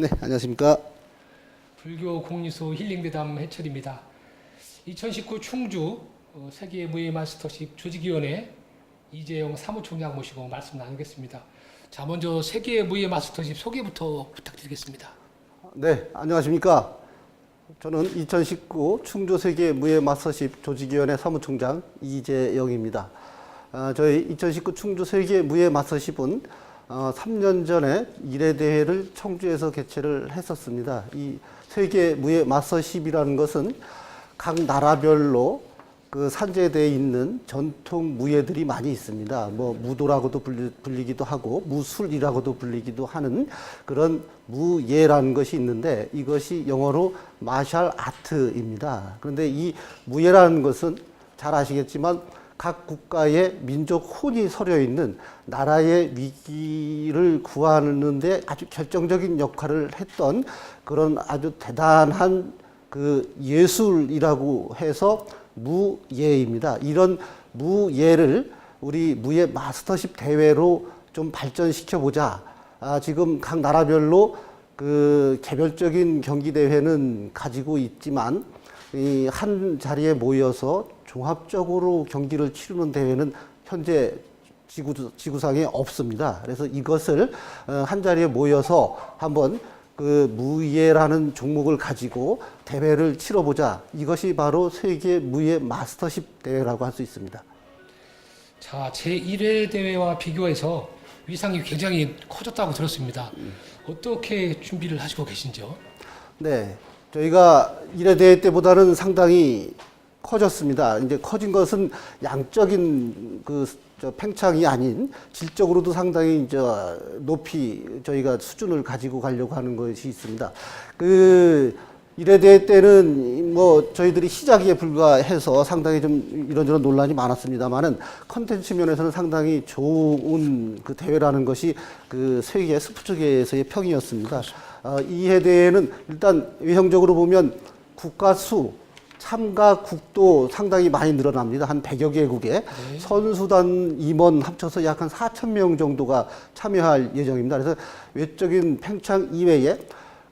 네, 안녕하십니까. 불교 공리소 힐링대담 해철입니다. 2019 충주 어, 세계 무예 마스터십 조직위원회 이재영 사무총장 모시고 말씀 나누겠습니다. 자, 먼저 세계 무예 마스터십 소개부터 부탁드리겠습니다. 네, 안녕하십니까. 저는 2019 충주 세계 무예 마스터십 조직위원회 사무총장 이재영입니다. 아, 저희 2019 충주 세계 무예 마스터십은 어, 3년 전에 일회 대회를 청주에서 개최를 했었습니다. 이 세계 무예 마스터십이라는 것은 각 나라별로 그 산재되어 있는 전통 무예들이 많이 있습니다. 뭐 무도라고도 불리, 불리 기도 하고 무술이라고도 불리기도 하는 그런 무예라는 것이 있는데 이것이 영어로 마샬 아트입니다. 그런데 이 무예라는 것은 잘 아시겠지만 각 국가의 민족 혼이 서려 있는 나라의 위기를 구하는데 아주 결정적인 역할을 했던 그런 아주 대단한 그 예술이라고 해서 무예입니다. 이런 무예를 우리 무예 마스터십 대회로 좀 발전시켜 보자. 아, 지금 각 나라별로 그 개별적인 경기 대회는 가지고 있지만 이 한 자리에 모여서 종합적으로 경기를 치르는 대회는 현재 지구, 지구상에 없습니다. 그래서 이것을 어, 한 자리에 모여서 한번 그 무예라는 종목을 가지고 대회를 치러보자. 이것이 바로 세계 무예 마스터십 대회라고 할 수 있습니다. 자, 제1회 대회와 비교해서 위상이 굉장히 커졌다고 들었습니다. 어떻게 준비를 하시고 계신지요? 네. 저희가 일회 대회 때보다는 상당히 커졌습니다. 이제 커진 것은 양적인 그저 팽창이 아닌 질적으로도 상당히 이제 높이 저희가 수준을 가지고 가려고 하는 것이 있습니다. 그 대회 때는 뭐 저희들이 시작에 불과해서 상당히 좀 이런저런 논란이 많았습니다만은 컨텐츠 면에서는 상당히 좋은 그 대회라는 것이 그 세계 스포츠계에서의 평이었습니다. 어, 이 해 대회는 일단 외형적으로 보면 국가 수 참가 국도 상당히 많이 늘어납니다. 한 100여 개국에 선수단 임원 합쳐서 약 한 4천 명 정도가 참여할 예정입니다. 그래서 외적인 팽창 이외에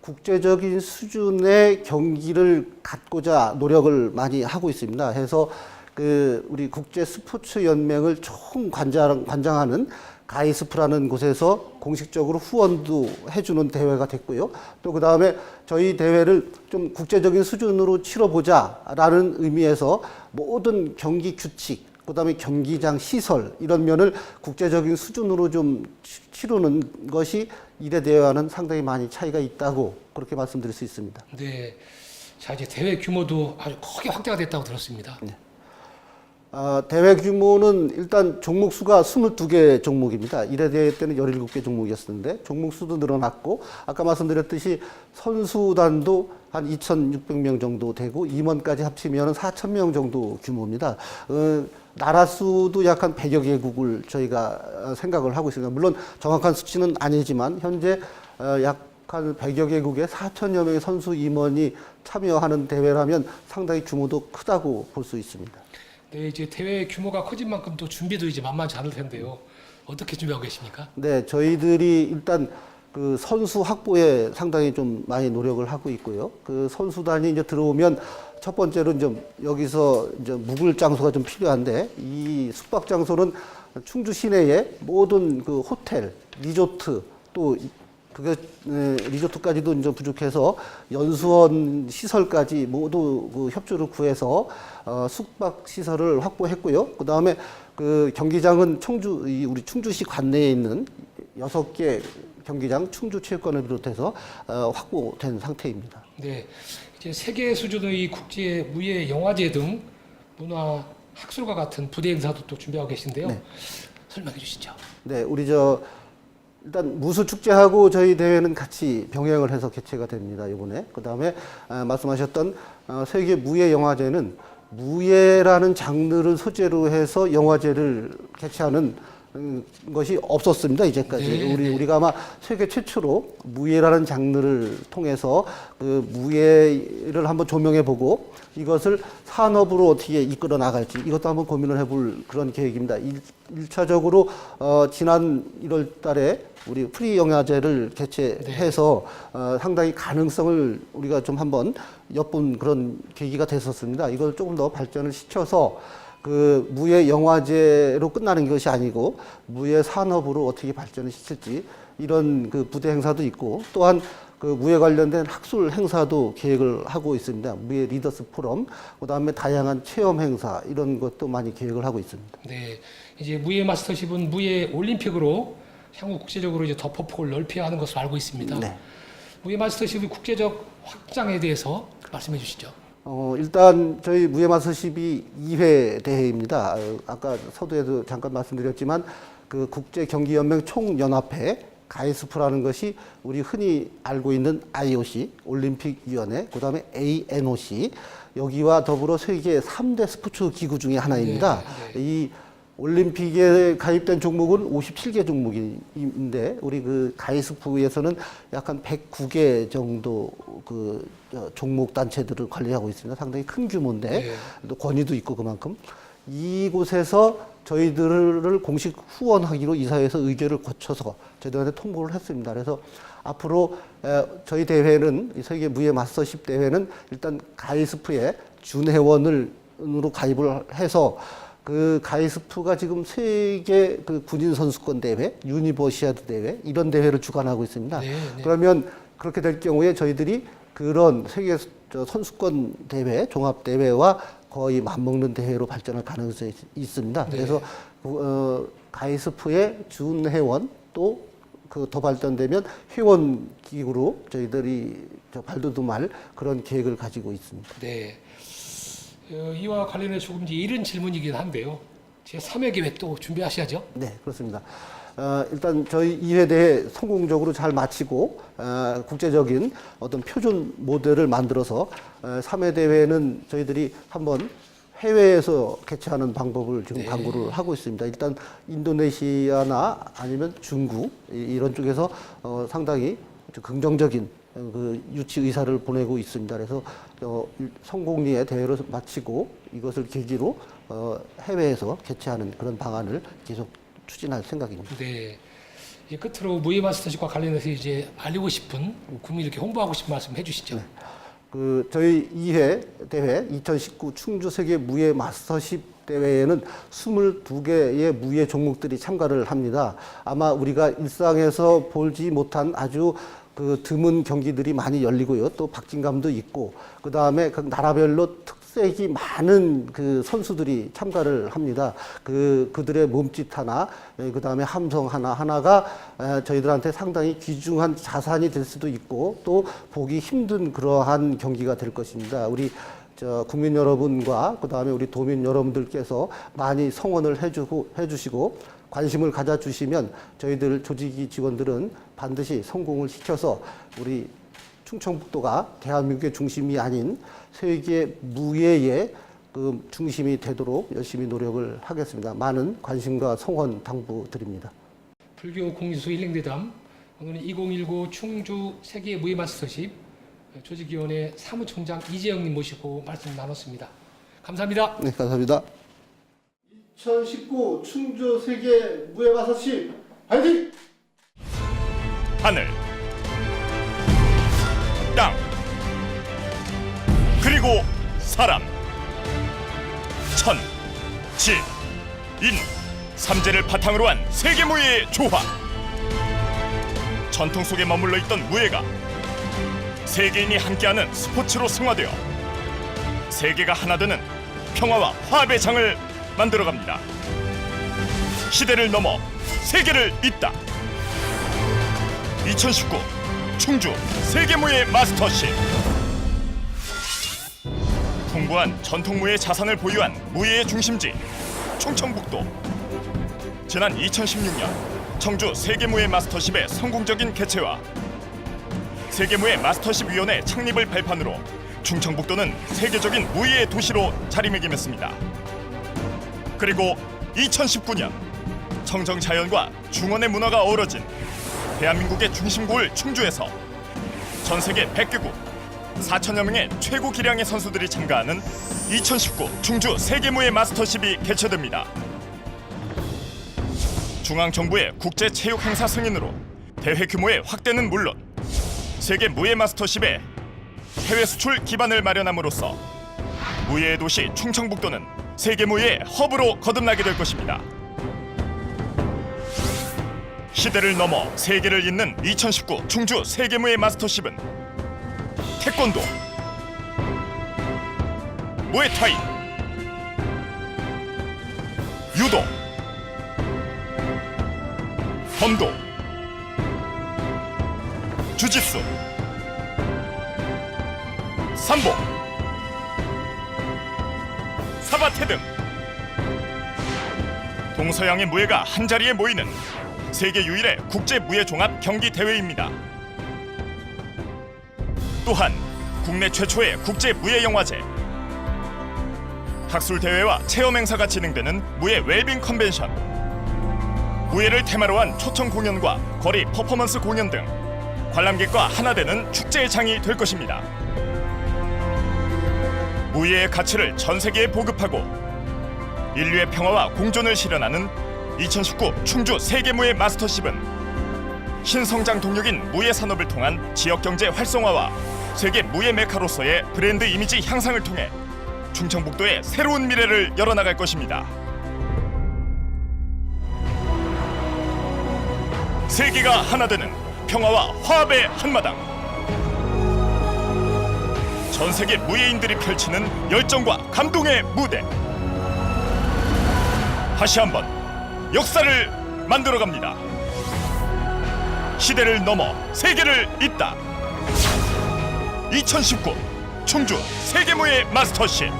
국제적인 수준의 경기를 갖고자 노력을 많이 하고 있습니다. 해서 그 우리 국제 스포츠 연맹을 총 관장 관장하는 가이스프라는 곳에서 공식적으로 후원도 해주는 대회가 됐고요. 또 그 다음에 저희 대회를 좀 국제적인 수준으로 치러보자라는 의미에서 모든 경기 규칙, 그 다음에 경기장 시설 이런 면을 국제적인 수준으로 좀 치- 치르는 것이 이래 대회와는 상당히 많이 차이가 있다고 그렇게 말씀드릴 수 있습니다. 네. 자, 이제 대회 규모도 아주 크게 확대가 됐다고 들었습니다. 아, 대회 규모는 일단 종목 수가 22개 종목입니다. 이래 대회 때는 17개 종목이었는데 종목 수도 늘어났고 아까 말씀드렸듯이 선수단도 한 2,600명 정도 되고 임원까지 합치면 4,000명 정도 규모입니다. 어, 나라 수도 약 한 100여 개국을 저희가 어, 생각을 하고 있습니다. 물론 정확한 수치는 아니지만 현재 어, 약한 100여 개국에 4천여 명의 선수 임원이 참여하는 대회라면 상당히 규모도 크다고 볼 수 있습니다. 네, 이제 대회 규모가 커진 만큼 또 준비도 이제 만만치 않을 텐데요. 어떻게 준비하고 계십니까? 네, 저희들이 일단 그 선수 확보에 상당히 좀 많이 노력을 하고 있고요. 그 선수단이 이제 들어오면 첫 번째로 이제 여기서 이제 묵을 장소가 좀 필요한데 이 숙박 장소는 충주 시내에 모든 그 호텔, 리조트 또 그게 에, 리조트까지도 이제 부족해서 연수원 시설까지 모두 그 협조를 구해서 어, 숙박 시설을 확보했고요. 그 다음에 그 경기장은 충주 이 우리 충주시 관내에 있는 여섯 개 경기장 충주 체육관을 비롯해서 어, 확보된 상태입니다. 네, 이제 세계 수준의 이 국제 무예 영화제 등 문화 학술과 같은 부대 행사도 또 준비하고 계신데요. 네. 설명해 주시죠. 네, 우리 저 일단 무술 축제하고 저희 대회는 같이 병행을 해서 개최가 됩니다. 이번에 그 다음에 아, 말씀하셨던 어, 세계 무예 영화제는 무예라는 장르를 소재로 해서 영화제를 개최하는 음, 것이 없었습니다 이제까지 네, 우리 우리가 아마 세계 최초로 무예라는 장르를 통해서 그 무예를 한번 조명해 보고 이것을 산업으로 어떻게 이끌어 나갈지 이것도 한번 고민을 해볼 그런 계획입니다. 일, 일차적으로 어, 지난 1월달에 우리 프리 영화제를 개최해서 어, 상당히 가능성을 우리가 좀 한번 엿본 그런 계기가 됐었습니다. 이걸 조금 더 발전을 시켜서 그 무예 영화제로 끝나는 것이 아니고 무예 산업으로 어떻게 발전을 시킬지 이런 그 부대 행사도 있고 또한 그 무예 관련된 학술 행사도 계획을 하고 있습니다. 무예 리더스 포럼, 그 다음에 다양한 체험 행사 이런 것도 많이 계획을 하고 있습니다. 네, 이제 무예 마스터십은 무예 올림픽으로 향후 국제적으로 이제 더 폭을 넓혀야 하는 것으로 알고 있습니다. 네. 무예 마스터십의 국제적 확장에 대해서 말씀해 주시죠. 어, 일단 저희 무예마스십이 2회 대회입니다. 어, 아까 서두에도 잠깐 말씀드렸지만 그 국제경기연맹 총연합회 가이스프라는 것이 우리 흔히 알고 있는 IOC 올림픽위원회 그다음에 ANOC 여기와 더불어 세계 3대 스포츠 기구 중에 하나입니다. 이 올림픽에 가입된 종목은 57개 종목인데 우리 그 가이스프에서는 약간 109개 정도 그 어, 종목 단체들을 관리하고 있습니다. 상당히 큰 규모인데 네. 또 권위도 있고 그만큼 이곳에서 저희들을 공식 후원하기로 이사회에서 의결을 거쳐서 저희들한테 통보를 했습니다. 그래서 앞으로 에, 저희 대회는 이 세계 무예 마스터십 대회는 일단 가이스프에 준회원으로 가입을 해서 그 가이스프가 지금 세계 그 군인 선수권 대회, 유니버시아드 대회 이런 대회를 주관하고 있습니다. 네, 네. 그러면 그렇게 될 경우에 저희들이 그런 세계 저 선수권 대회, 종합 대회와 거의 맞먹는 대회로 발전할 가능성이 있습니다. 네. 그래서 그, 어, 가이스프의 준회원 또 그 더 발전되면 회원 기구로 저희들이 저 발돋움할 그런 계획을 가지고 있습니다. 네. 어, 이와 관련해 조금 이제 이른 질문이긴 한데요. 제 3회 계획 또 준비하셔야죠. 네, 그렇습니다. 어, 일단 저희 2회 대회 성공적으로 잘 마치고 어, 국제적인 어떤 표준 모델을 만들어서 어, 3회 대회는 저희들이 한번 해외에서 개최하는 방법을 지금 네. 강구를 하고 있습니다. 일단 인도네시아나 아니면 중국 이- 이런 쪽에서 어, 상당히 좀 긍정적인 어, 그 유치 의사를 보내고 있습니다. 그래서 어, 일- 성공리에 대회를 마치고 이것을 계기로 어, 해외에서 개최하는 그런 방안을 계속 추진할 생각입니다. 네. 이제 끝으로 무예 마스터십과 관련해서 이제 알리고 싶은 국민에게 홍보하고 싶은 말씀 해주시죠. 그 저희 2회 대회 2019 충주 세계 무예 마스터십 대회에는 22개의 무예 종목들이 참가를 합니다. 아마 우리가 일상에서 보지 못한 아주 그 드문 경기들이 많이 열리고요. 또 박진감도 있고 그 다음에 각 나라별로 특색이 많은 그 선수들이 참가를 합니다. 그 그들의 몸짓 하나, 그 다음에 함성 하나 하나가 에, 저희들한테 상당히 귀중한 자산이 될 수도 있고 또 보기 힘든 그러한 경기가 될 것입니다. 우리 저 국민 여러분과 그 다음에 우리 도민 여러분들께서 많이 성원을 해주고 해주시고 관심을 가져주시면 저희들 조직이 직원들은 반드시 성공을 시켜서 우리 충청북도가 대한민국의 중심이 아닌 세계 무예의 그 중심이 되도록 열심히 노력을 하겠습니다. 많은 관심과 성원 당부드립니다. 불교 공리소 힐링대담 오늘은 2019 충주 세계 무예 마스터십 조직위원회 사무총장 이재영님 모시고 말씀 나눴습니다. 감사합니다. 네, 감사합니다. 2019 충주 세계 무예 마서십 화이팅! 하늘, 땅, 그리고 사람, 천, 지, 인, 삼재를 바탕으로 한 세계무예의 조화. 전통 속에 머물러 있던 무예가 세계인이 함께하는 스포츠로 승화되어 세계가 하나 되는 평화와 화합의 장을 만들어갑니다. 시대를 넘어 세계를 잇다. 2019 충주 세계무예 마스터십 풍부한 전통무예 자산을 보유한 무예의 중심지 충청북도 지난 2016년 청주 세계무예 마스터십의 성공적인 개최와 세계무예 마스터십 위원회 창립을 발판으로 충청북도는 세계적인 무예의 도시로 자리매김했습니다. 그리고 2019년 청정 자연과 중원의 문화가 어우러진 대한민국의 중심구를 충주에서 전 세계 100개국 4천여 명의 최고 기량의 선수들이 참가하는 2019 충주 세계무예 마스터십이 개최됩니다. 중앙정부의 국제 체육 행사 승인으로 대회 규모의 확대는 물론 세계 무예 마스터십에 해외 수출 기반을 마련함으로써 무예의 도시 충청북도는 세계 무예의 허브로 거듭나게 될 것입니다. 시대를 넘어 세계를 잇는 2019 충주 세계무예 마스터십은 태권도, 무에타이, 유도, 범도, 주짓수, 삼보, 사바테 등 동서양의 무예가 한 자리에 모이는 세계 유일의 국제 무예 종합 경기 대회입니다. 또한 국내 최초의 국제 무예 영화제, 학술 대회와 체험 행사가 진행되는 무예 웰빙 컨벤션, 무예를 테마로 한 초청 공연과 거리 퍼포먼스 공연 등 관람객과 하나 되는 축제의 장이 될 것입니다. 무예의 가치를 전 세계에 보급하고 인류의 평화와 공존을 실현하는 2019 충주 세계무예 마스터십은 신성장 동력인 무예 산업을 통한 지역 경제 활성화와 세계 무예 메카로서의 브랜드 이미지 향상을 통해 충청북도의 새로운 미래를 열어나갈 것입니다. 세계가 하나 되는 평화와 화합의 한마당. 전 세계 무예인들이 펼치는 열정과 감동의 무대. 다시 한번 역사를 만들어 갑니다. 시대를 넘어 세계를 잇다. 2019 충주 세계무예 마스터십